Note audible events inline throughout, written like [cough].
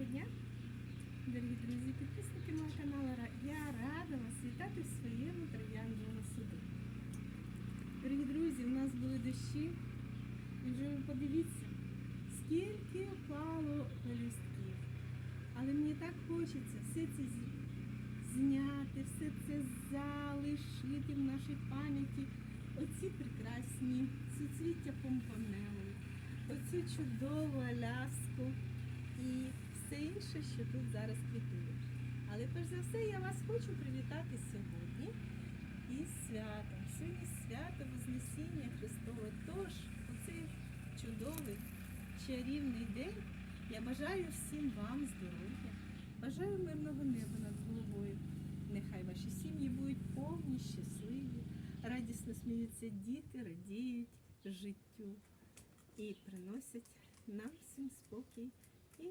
Доброго дня, дорогі друзі, підписники мого каналу. Я рада вас вітати в своєму трояндовому саду. Дорогі друзі, у нас були дощі. І вже подивіться, скільки впало листків. Але мені так хочеться все це зняти, все це залишити в нашій пам'яті. Оці прекрасні суцвіття помпонели, оцю чудову аляску і все інше, що тут зараз квітує. Але перш за все я вас хочу привітати сьогодні із святом. Сьогодні свято Вознесіння Христове. Тож у цей чудовий чарівний день я бажаю всім вам здоров'я, бажаю мирного неба над головою. Нехай ваші сім'ї будуть повні, щасливі, радісно сміються діти, радіють життю і приносять нам всім спокій і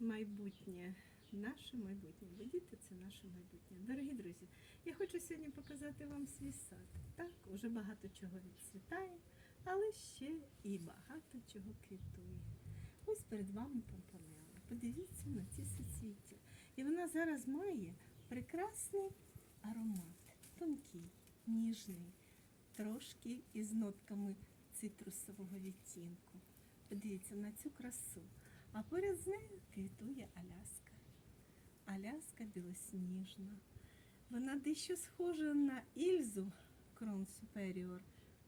майбутнє, наше майбутнє. Бо діти це наше майбутнє. Дорогі друзі, я хочу сьогодні показати вам свій сад. Так, уже багато чого відцвітає, але ще і багато чого квітує. Ось перед вами помпонела. Подивіться на ці суцвіття. І вона зараз має прекрасний аромат, тонкий, ніжний, трошки із нотками цитрусового відтінку. Подивіться на цю красу. А поряд з нею квітує Аляска. Аляска білосніжна. Вона дещо схожа на Ільзу Крон Суперіор,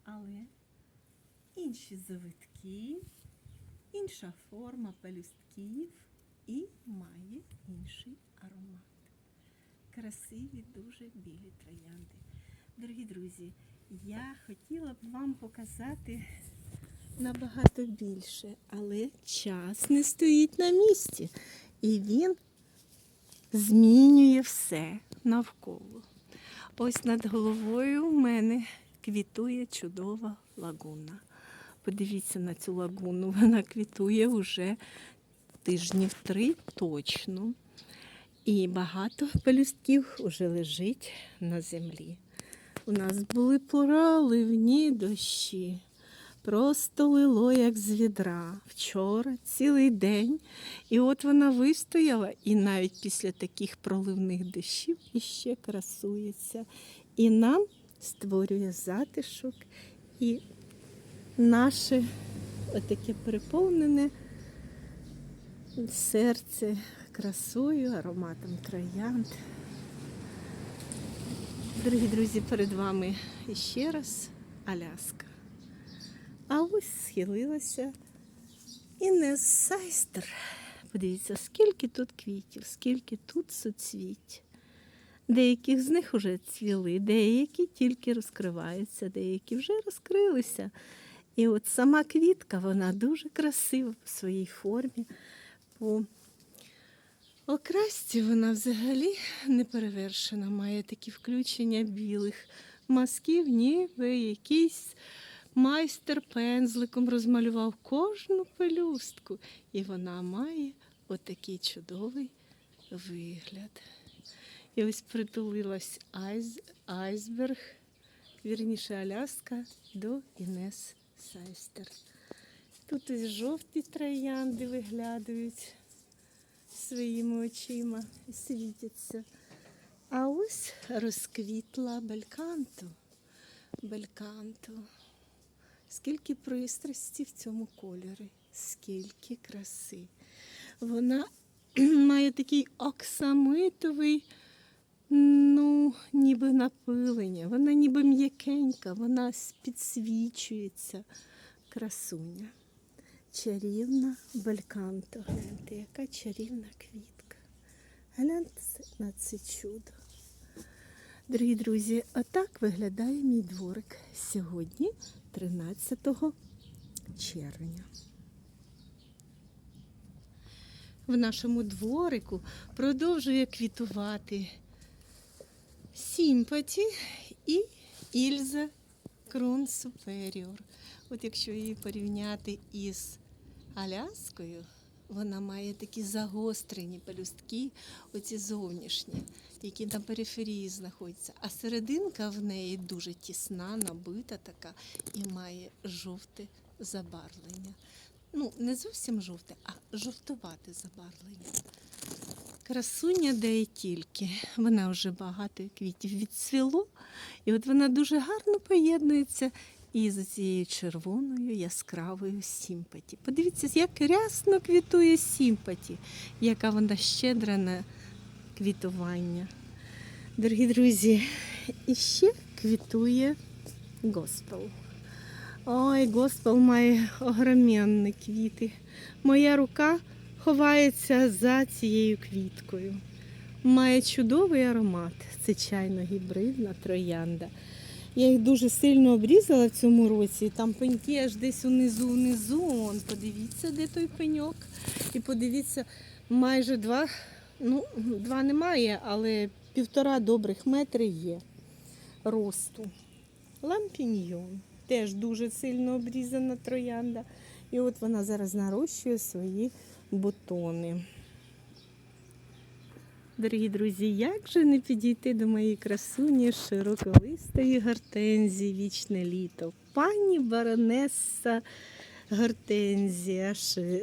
але інші завитки, інша форма пелюстків і має інший аромат. Красиві, дуже білі троянди. Дорогі друзі, я хотіла б вам показати набагато більше, але час не стоїть на місці. І він змінює все навколо. Ось над головою в мене квітує чудова лагуна. Подивіться на цю лагуну, вона квітує вже тижнів три точно. І багато пелюстків вже лежить на землі. У нас були проливні дощі. Просто лило, як з відра. Вчора цілий день. І от вона вистояла, і навіть після таких проливних дощів іще красується. І нам створює затишок і наше отаке переповнене серце красою, ароматом троянд. Дорогі друзі, перед вами ще раз Аляска. А ось схилилася Інес Сайстер. Подивіться, скільки тут квітів, скільки тут суцвіть. Деяких з них вже цвіли, деякі тільки розкриваються, деякі вже розкрилися. І от сама квітка, вона дуже красива по своїй формі. По окрасці вона взагалі не перевершена, має такі включення білих мазків, ніби якийсь майстер пензликом розмалював кожну пелюстку. І вона має отакий чудовий вигляд. І ось притулилась айз, айсберг, вірніше Аляска до Інес Сайстер. Тут ось жовті троянди виглядають своїми очима і світяться. А ось розквітла бельканту. Бельканту. Скільки пристрасті в цьому кольорі, скільки краси. Вона [clears throat] має такий оксамитовий, ну, ніби напилення. Вона ніби м'якенька, вона підсвічується. Красуня. Чарівна бельканто. Гляньте, яка чарівна квітка. Гляньте на це чудо. Дорогі друзі, отак виглядає мій дворик сьогодні, 13 червня. В нашому дворику продовжує квітувати Сімпаті і Ільза Крон Суперіор. От якщо її порівняти із Аляскою, вона має такі загострені пелюстки, оці зовнішні, які на периферії знаходяться. А серединка в неї дуже тісна, набита така і має жовте забарвлення. ну, не зовсім жовте, а жовтувате забарвлення. Красуня де тільки. Вона вже багато квітів відцвіло, і от вона дуже гарно поєднується із цією червоною яскравою сімпаті. Подивіться, як рясно квітує сімпаті, яка вона щедра на квітування. Дорогі друзі, і ще квітує госпел. Ой, госпел має огроменні квіти. Моя рука ховається за цією квіткою. Має чудовий аромат. Це чайно-гібридна троянда. Я їх дуже сильно обрізала в цьому році. Там пеньки аж десь унизу, унизу. Он, подивіться, де той пеньок. І подивіться, майже два, ну, два немає, але півтора добрих метри є росту. Лампіньйон. Теж дуже сильно обрізана троянда. І от вона зараз нарощує свої бутони. Дорогі друзі, як же не підійти до моєї красуні широколистої гортензії вічне літо? Пані баронеса гортензія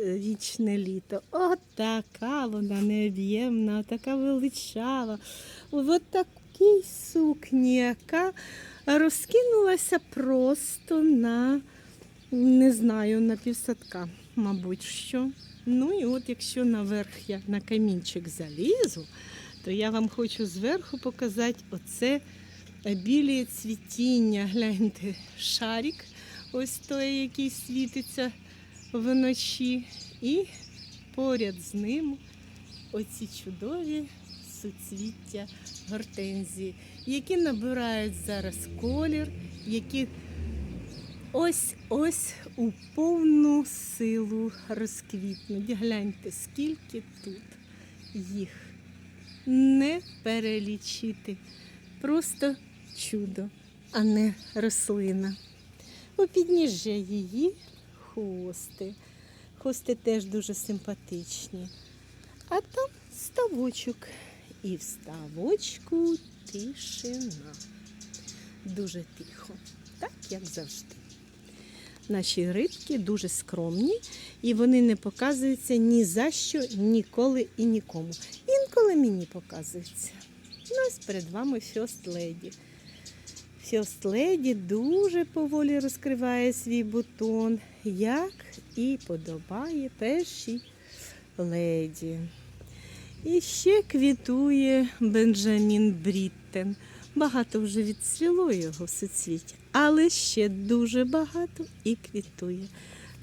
вічне літо. Отака вона необ'ємна, така величава. От такій сукні, яка розкинулася просто на, не знаю, на півсадка, мабуть, що. Ну і от якщо наверх я на камінчик залізу, то я вам хочу зверху показати оце білі цвітіння. Гляньте, шарик, ось той, який світиться вночі. І поряд з ним оці чудові суцвіття гортензії, які набирають зараз колір, які ось ось у повну силу розквітнуть. Гляньте, скільки тут їх не перелічити. Просто чудо, а не рослина. У підніжжя її хости. Хости теж дуже симпатичні. А там ставочок. І в ставочку тишина. Дуже тихо, так як завжди. Наші рибки дуже скромні і вони не показуються ні за що, ніколи і нікому. Інколи мені показуються. Ну, ось перед вами First Lady. First Lady дуже поволі розкриває свій бутон, як і подобає першій леді. І ще квітує Бенджамін Бріттен. Багато вже відцвіло його суцвіття, але ще дуже багато і квітує.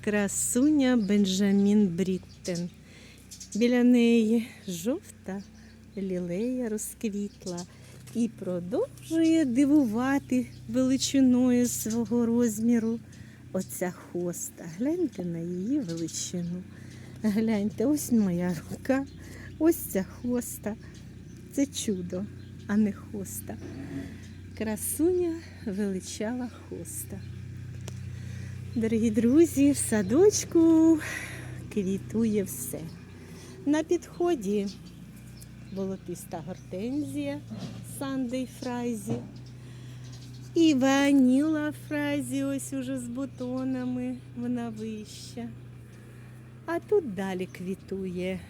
Красуня Бенджамін Бріттен. Біля неї жовта лілея розквітла і продовжує дивувати величиною свого розміру. Оця хоста. Гляньте на її величину. Гляньте, ось моя рука, ось ця хоста. Це чудо, а не хоста. Красуня величава хоста. Дорогі друзі, в садочку квітує все. На підході болотиста гортензія Сандей Фрайзі. І ваніла Фрайзі ось уже з бутонами, вона вища. А тут далі квітує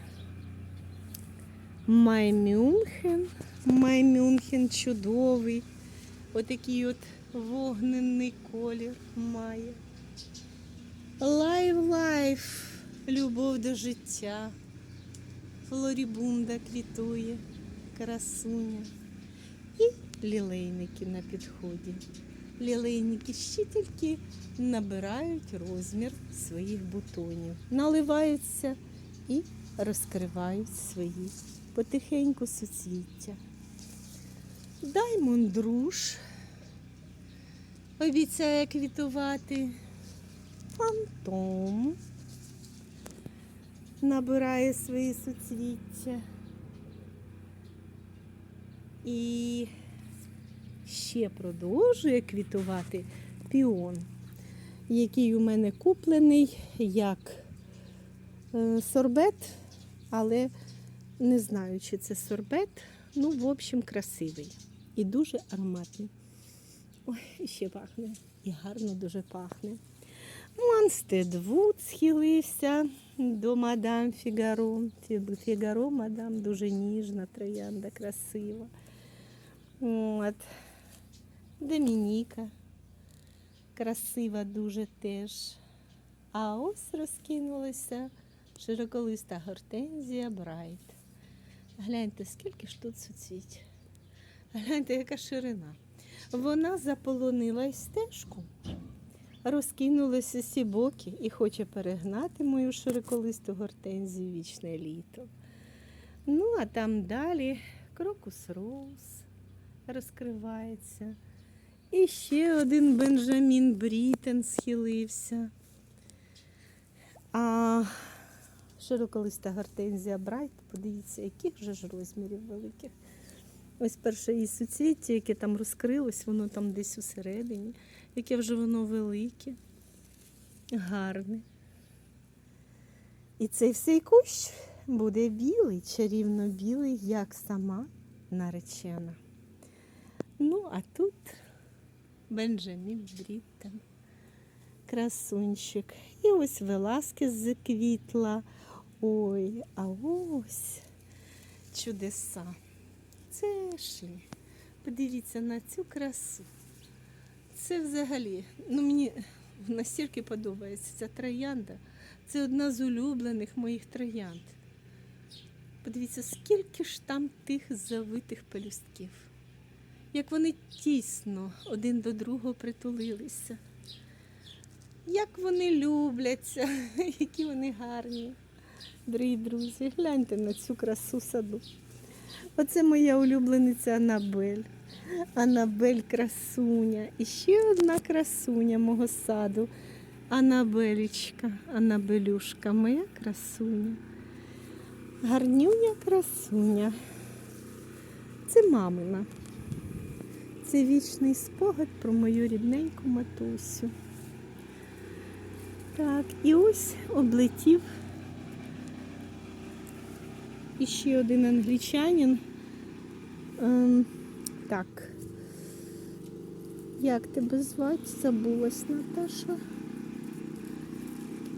Маймюнхен. Маймюнхен чудовий. Отакий от вогненний колір має. Лайв лайф. Любов до життя. Флорібунда квітує, красуня. І лілейники на підході. Лілейники ще тільки набирають розмір своїх бутонів, наливаються і розкривають свої потихеньку суцвіття. Даймонд руш обіцяє квітувати. Фантом набирає свої суцвіття. І ще продовжує квітувати піон, який у мене куплений як е, сорбет, але не знаю, чи це сорбет. Ну, в общем, красивий і дуже ароматний. Ой, ще пахне. І гарно дуже пахне. Монстедвуд схилився до мадам Фігаро. Фі- Фігаро, мадам, дуже ніжна троянда, красива. От. Домініка. Красива дуже теж. А ось розкинулася широколиста гортензія Брайт. Гляньте, скільки ж тут суцвіть. Гляньте, яка ширина. Вона заполонила й стежку, розкинулася всі боки і хоче перегнати мою широколисту гортензію вічне літо. Ну, а там далі крокус роуз розкривається. І ще один Бенджамін Брітен схилився. А широколиста гортензія Брайт, подивіться, яких же ж розмірів великих. Ось перше її суцвіття, яке там розкрилось, воно там десь усередині, яке вже воно велике, гарне. І цей всей кущ буде білий, чарівно білий, як сама наречена. Ну, а тут Бенджамін Бріттен, красунчик. І ось Веласкес заквітла. Ой, а ось чудеса. Це Ешлі. Подивіться на цю красу. Це взагалі, ну мені настільки подобається ця троянда. Це одна з улюблених моїх троянд. Подивіться, скільки ж там тих завитих пелюстків. Як вони тісно один до другого притулилися. Як вони любляться, [laughs] які вони гарні. Дорогі друзі, гляньте на цю красу саду. Оце моя улюблениця Анабель. Анабель красуня. І ще одна красуня мого саду. Анабелічка, Анабелюшка, моя красуня. Гарнюня красуня. Це мамина. Це вічний спогад про мою рідненьку матусю. Так, і ось облетів і ще один англічанин. Ем, так. Як тебе звати? Забулась Наташа.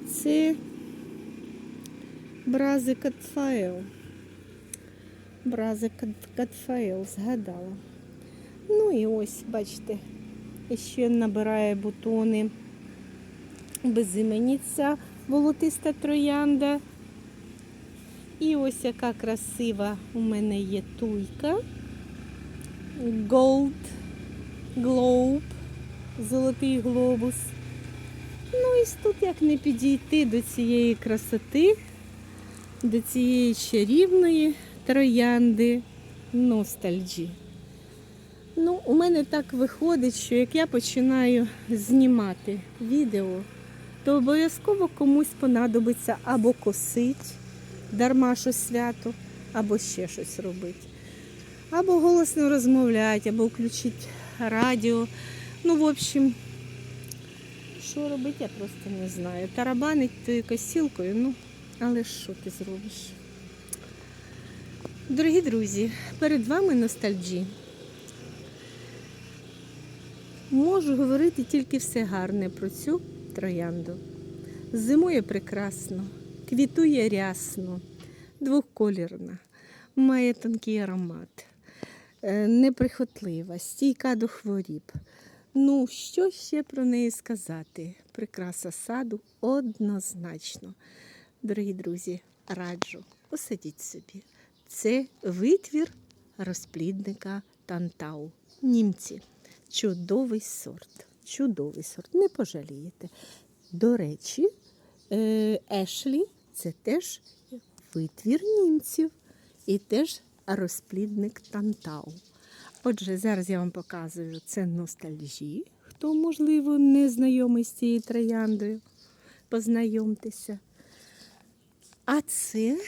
Це Брази Катфайл. Брази Кат- Катфайл, згадала. Ну і ось, бачите, ще набирає бутони безіменіця волотиста троянда. І ось яка красива у мене є туйка. Gold Globe, золотий глобус. Ну і тут як не підійти до цієї красоти, до цієї чарівної троянди ностальджі. Ну, у мене так виходить, що як я починаю знімати відео, то обов'язково комусь понадобиться або косить, дарма що свято, або ще щось робити. Або голосно розмовляти, або включити радіо. Ну, в общем, що робити, я просто не знаю. Тарабанить тою косілкою, ну, але що ти зробиш? Дорогі друзі, перед вами ностальджі. Можу говорити тільки все гарне про цю троянду. Зимує прекрасно, квітує рясно, двохколірна, має тонкий аромат, е, неприхотлива, стійка до хворіб. Ну, що ще про неї сказати? Прикраса саду однозначно. Дорогі друзі, раджу, посадіть собі. Це витвір розплідника Тантау. Німці. Чудовий сорт. Чудовий сорт. Не пожалієте. До речі, е, Ешлі це теж витвір німців і теж розплідник Тантау. Отже, зараз я вам показую це ностальжі. Хто, можливо, не знайомий з цією трояндою, познайомтеся. А це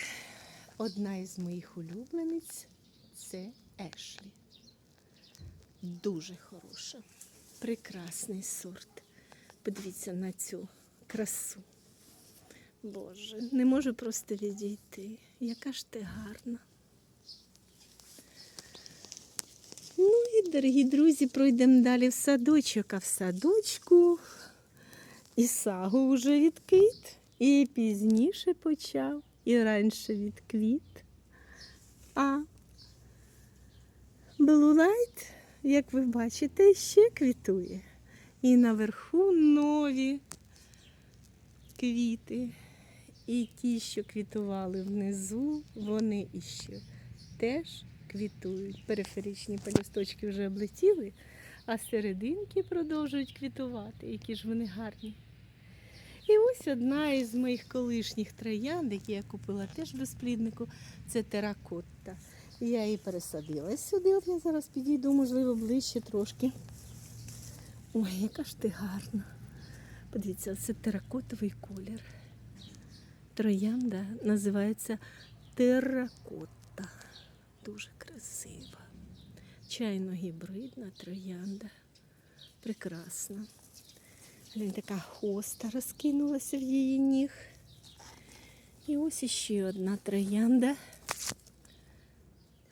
одна із моїх улюблениць це Ешлі. Дуже хороша, прекрасний сорт. Подивіться на цю красу. Боже, не можу просто відійти. Яка ж ти гарна. Ну і, дорогі друзі, пройдемо далі в садочок. А в садочку І сагу вже відквіт, і пізніше почав, і раніше відквіт. А Light, як ви бачите, ще квітує. І наверху нові квіти. І ті, що квітували внизу, вони іще теж квітують. Периферичні пелюсточки вже облетіли, а серединки продовжують квітувати. Які ж вони гарні. І ось одна із моїх колишніх троянд, які я купила теж в безпліднику, це теракотта. Я її пересадила сюди. От я зараз підійду, можливо, ближче трошки. Ой, яка ж ти гарна. Подивіться, це теракотовий колір. Троянда називається теракотта. Дуже красива. Чайно-гібридна троянда. Прекрасна. Глянь, така хоста розкинулася в її ніг. І ось іще одна троянда.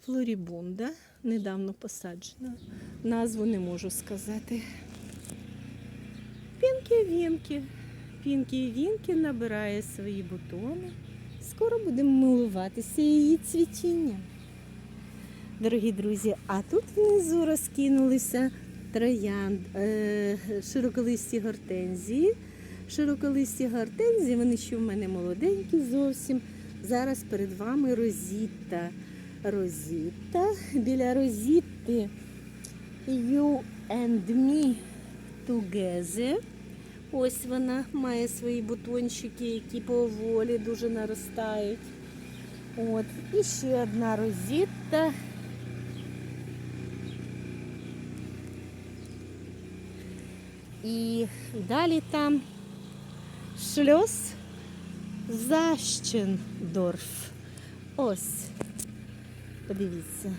Флорібунда, недавно посаджена. Назву не можу сказати. Пінкі-вінкі. Пінкі-вінкі набирає свої бутони. Скоро будемо милуватися її цвітінням. Дорогі друзі, а тут внизу розкинулися троянд, е, широколисті гортензії. Широколисті гортензії, вони ще в мене молоденькі зовсім. Зараз перед вами розітта. Розітта. Біля розітти You and me together. Ось вона має свої бутончики, які поволі дуже наростають. От. І ще одна розітта. І далі там шльос Защендорф. Ось. Подивіться.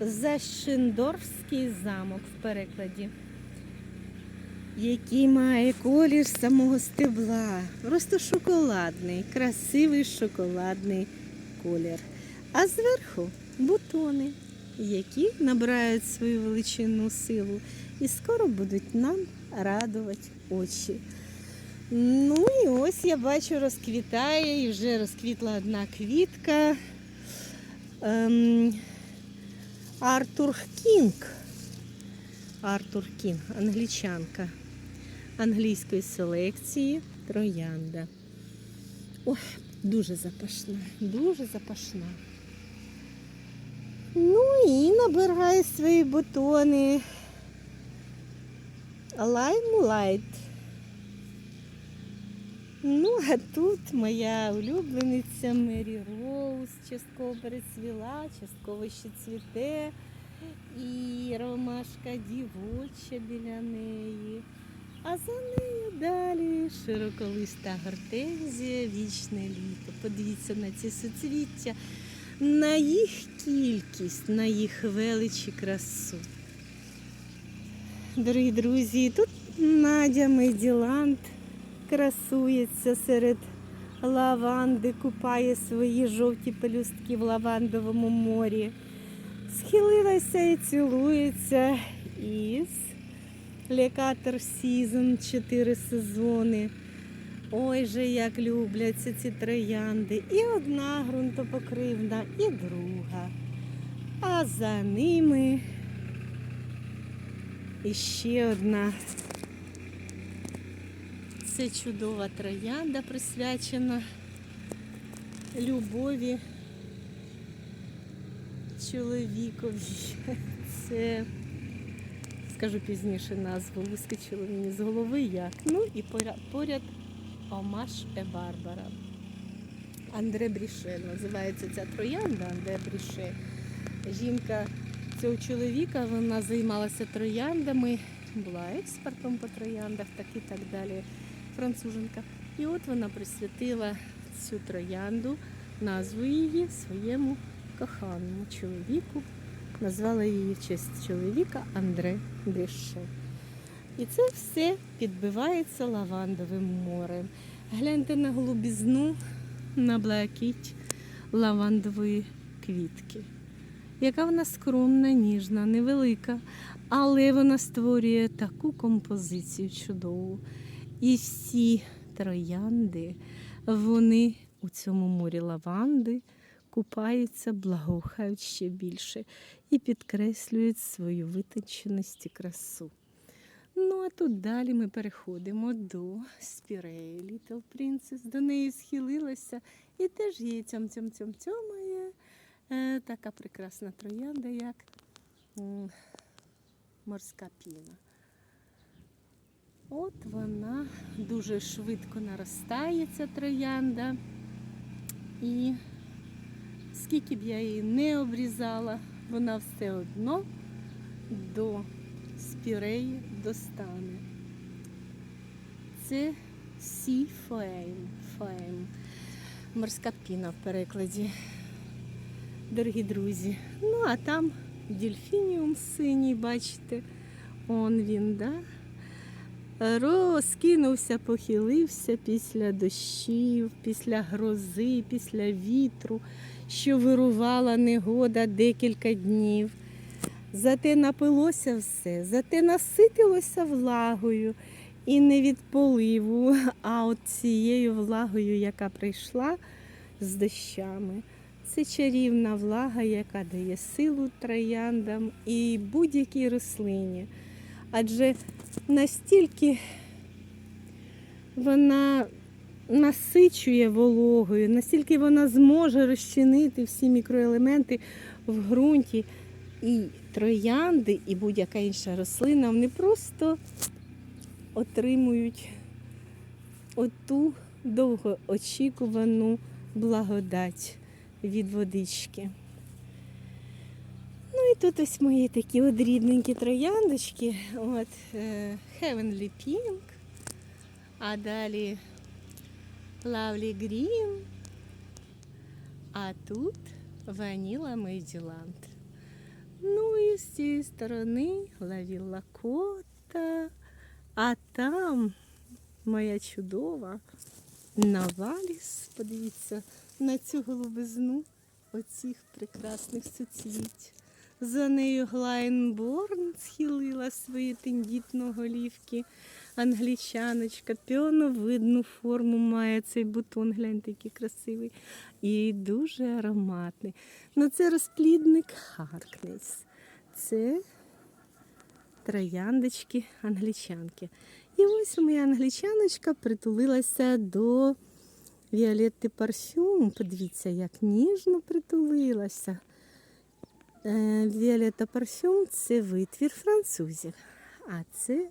Защендорфський замок в перекладі, який має колір самого стебла. Просто шоколадний, красивий шоколадний колір. А зверху бутони, які набирають свою величинну силу і скоро будуть нам радувати очі. Ну і ось я бачу, розквітає і вже розквітла одна квітка. Ем, Артур Кінг. Артур Кінг, англічанка англійської селекції Троянда. Ой, дуже запашна, дуже запашна. Ну і набирає свої бутони. Лаймлайт. Ну, а тут моя улюблениця Мері Роуз частково перецвіла, частково ще цвіте. І ромашка дівоча біля неї. А за нею далі широколиста гортензія, вічне літо. Подивіться на ці суцвіття, на їх кількість, на їх велич і красу. Дорогі друзі, тут Надя Меділанд красується серед лаванди, купає свої жовті пелюстки в лавандовому морі. Схилилася і цілується із Лекатор Сізон, чотири сезони. Ой же, як любляться ці троянди. І одна ґрунтопокривна, і друга. А за ними і ще одна. Це чудова троянда присвячена любові чоловікові. Це, скажу пізніше назву, вискочило мені з голови як. Ну і поряд, Омаш Е Барбара. Андре Бріше називається ця троянда Андре Бріше. Жінка цього чоловіка вона займалася трояндами, була експертом по трояндах, так і так далі. Француженка. І от вона присвятила цю троянду, назву її своєму коханому чоловіку. Назвала її в честь чоловіка Андре Бріше. І це все підбивається лавандовим морем. Гляньте на голубізну, на блакить лавандової квітки. Яка вона скромна, ніжна, невелика, але вона створює таку композицію чудову. І всі троянди, вони у цьому морі лаванди купаються, благоухають ще більше і підкреслюють свою витонченість і красу. Ну, а тут далі ми переходимо до Спіреї Little Princess. До неї схилилася і теж її цьом цьом цьом цьомає. Така прекрасна троянда, як морська піна. От вона дуже швидко наростає, ця троянда. І скільки б я її не обрізала, вона все одно до спіреї достане. Це Flame, Flame. Морська піна в перекладі. Дорогі друзі. Ну, а там дельфініум синій, бачите, он він, да? Розкинувся, похилився після дощів, після грози, після вітру, що вирувала негода декілька днів. Зате напилося все, зате наситилося влагою і не від поливу, а от цією влагою, яка прийшла з дощами. Це чарівна влага, яка дає силу трояндам і будь-якій рослині. Адже настільки вона насичує вологою, настільки вона зможе розчинити всі мікроелементи в ґрунті. І троянди, і будь-яка інша рослина, вони просто отримують оту довгоочікувану благодать від водички. Ну і тут ось мої такі от рідненькі трояндочки. От е, Heavenly Pink, а далі Lovely Green, а тут Vanilla Maryland. Ну і з цієї сторони Лавілла Кота, а там моя чудова Наваліс. Подивіться на цю голубизну оцих прекрасних суцвіть. За нею Глайнборн схилила свої тендітно голівки. Англічаночка, піоновидну форму має цей бутон, гляньте, який красивий. І дуже ароматний. Ну, це розплідник Харкнес. Це трояндочки англічанки. І ось моя англічаночка притулилася до Віолетти Парфюм. Подивіться, як ніжно притулилася. Е, Віолетта Парфюм це витвір французів. А це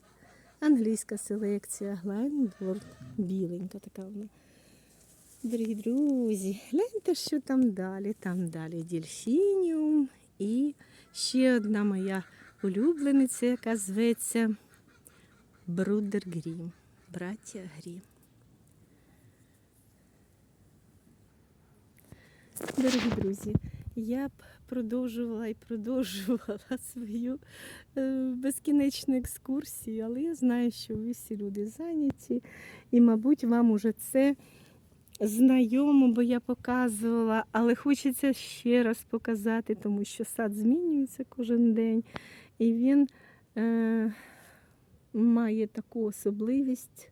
англійська селекція Глайнборд. Біленька така вона. Дорогі друзі, гляньте, що там далі. Там далі дельфініум і ще одна моя улюблениця, яка зветься Брудер Грім. Браття Грім. Дорогі друзі, я б продовжувала і продовжувала [laughs] свою е, безкінечну екскурсію, але я знаю, що ви всі люди зайняті, і, мабуть, вам уже це знайомо, бо я показувала, але хочеться ще раз показати, тому що сад змінюється кожен день, і він е, має таку особливість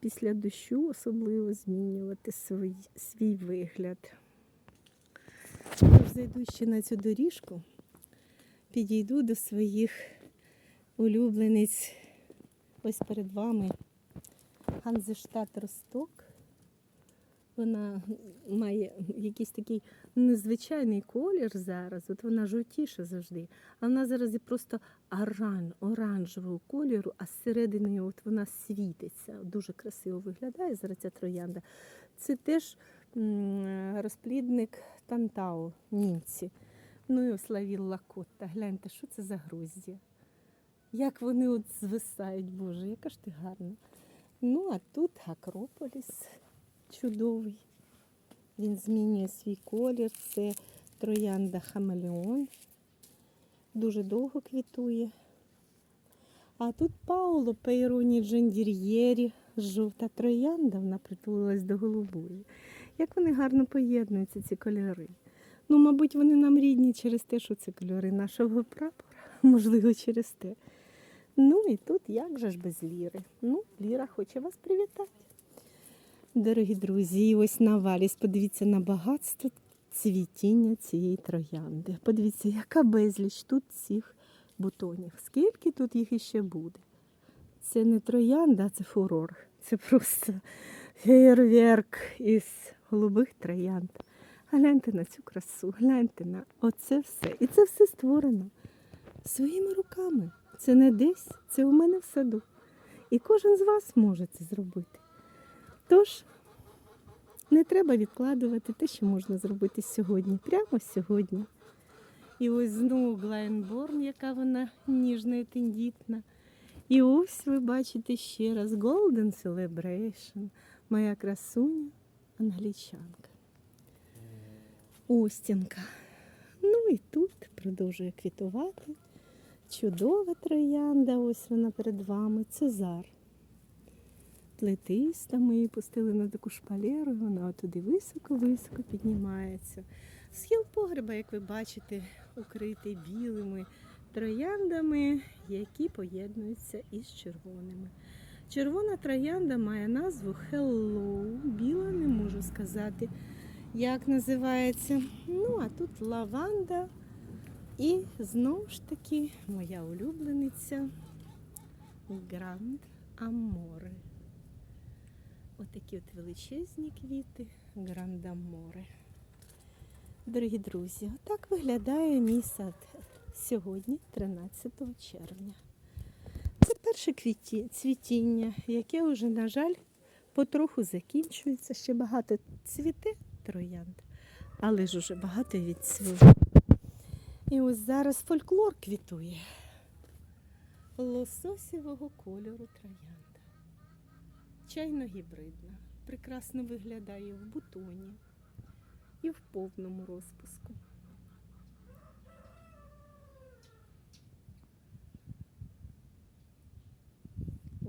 після дощу особливо змінювати свій, свій вигляд. Тож зайду ще на цю доріжку, підійду до своїх улюблениць. Ось перед вами Ганзештат Росток. Вона має якийсь такий незвичайний колір зараз. От вона жовтіша завжди. А вона зараз і просто оран, оранжевого кольору, а зсередини от вона світиться. Дуже красиво виглядає зараз ця троянда. Це теж розплідник Тантау, німці. Ну і ось Лавілла Котта. Гляньте, що це за гроздя. Як вони от звисають, Боже, яка ж ти гарна. Ну, а тут Акрополіс чудовий. Він змінює свій колір. Це троянда Хамелеон. Дуже довго квітує. А тут Пауло Пейроні Джендір'єрі. Жовта троянда, вона притулилась до голубої. Як вони гарно поєднуються, ці кольори. Ну, мабуть, вони нам рідні через те, що це кольори нашого прапора. [laughs] Можливо, через те. Ну і тут як же ж без Ліри? Ну, Ліра хоче вас привітати. Дорогі друзі, ось на валіс, подивіться на багатство цвітіння цієї троянди. Подивіться, яка безліч тут цих бутонів. Скільки тут їх іще буде? Це не троянда, це фурор. Це просто фейерверк із голубих троянд. Гляньте на цю красу, гляньте на оце все. І це все створено своїми руками. Це не десь, це у мене в саду. І кожен з вас може це зробити. Тож не треба відкладувати те, що можна зробити сьогодні, прямо сьогодні. І ось знову Глайнборн, яка вона ніжна і тендітна. І ось ви бачите ще раз Golden Celebration, моя красуня англічанка. Остінка. Ну і тут продовжує квітувати. Чудова троянда, ось вона перед вами, Цезар. Плетиста, ми її пустили на таку шпалеру, і вона туди високо-високо піднімається. Схил погреба, як ви бачите, укритий білими трояндами, які поєднуються із червоними. Червона троянда має назву Hello. Біла не можу сказати, як називається. Ну, а тут лаванда. І знову ж таки моя улюблениця Гранд Аморе. Отакі от величезні квіти Грандаморе. Дорогі друзі, отак виглядає мій сад сьогодні, 13 червня. Перше квіті, цвітіння, яке вже, на жаль, потроху закінчується. Ще багато цвіте троянд, але ж уже багато відцвіло. І ось зараз фольклор квітує лососівого кольору троянда. Чайно гібридна, прекрасно виглядає в бутоні і в повному розпуску.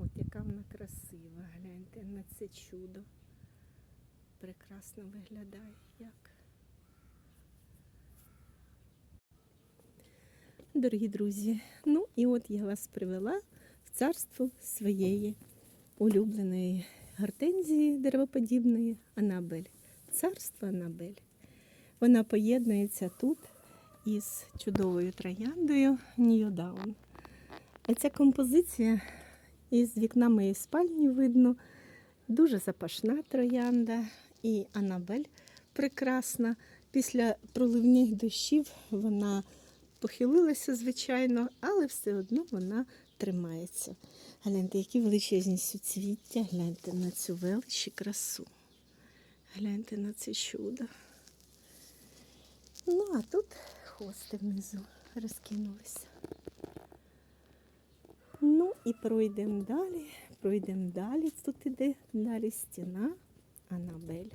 От яка красива, гляньте на це чудо. Прекрасно виглядає як. Дорогі друзі, ну і от я вас привела в царство своєї улюбленої гортензії деревоподібної Анабель. Царство Анабель. Вона поєднується тут із чудовою трояндою Ньюдаун. А ця композиція із вікна моєї спальні видно дуже запашна троянда і Анабель прекрасна. Після проливних дощів вона похилилася, звичайно, але все одно вона тримається. Гляньте, які величезні суцвіття, гляньте на цю велич і красу. Гляньте на це чудо. Ну, а тут хости внизу розкинулися. Ну і пройдемо далі, пройдемо далі. Тут іде далі стіна Анабель.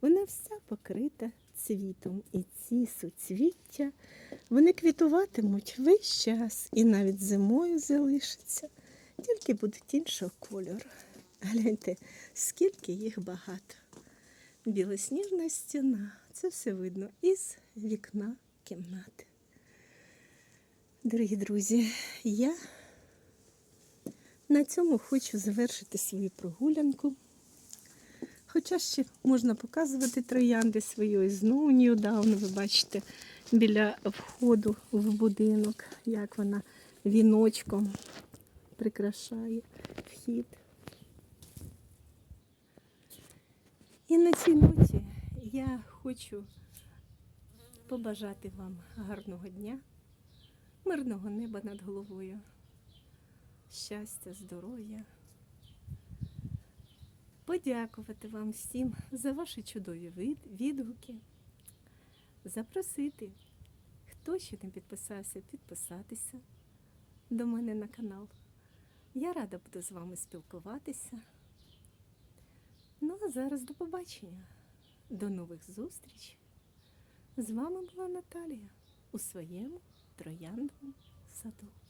Вона вся покрита цвітом. І ці суцвіття вони квітуватимуть весь час і навіть зимою залишаться, тільки будуть іншого кольору. Гляньте, скільки їх багато. Білосніжна стіна. Це все видно із вікна кімнати. Дорогі друзі, я на цьому хочу завершити свою прогулянку. Хоча ще можна показувати троянди свої, знову недавно, ви бачите, біля входу в будинок, як вона віночком прикрашає вхід. І на цій ноті я хочу побажати вам гарного дня, мирного неба над головою, щастя, здоров'я. Подякувати вам всім за ваші чудові відгуки, запросити, хто ще не підписався, підписатися до мене на канал. Я рада буду з вами спілкуватися. Ну а зараз до побачення. До нових зустрічей. З вами була Наталія у своєму трояндовому саду.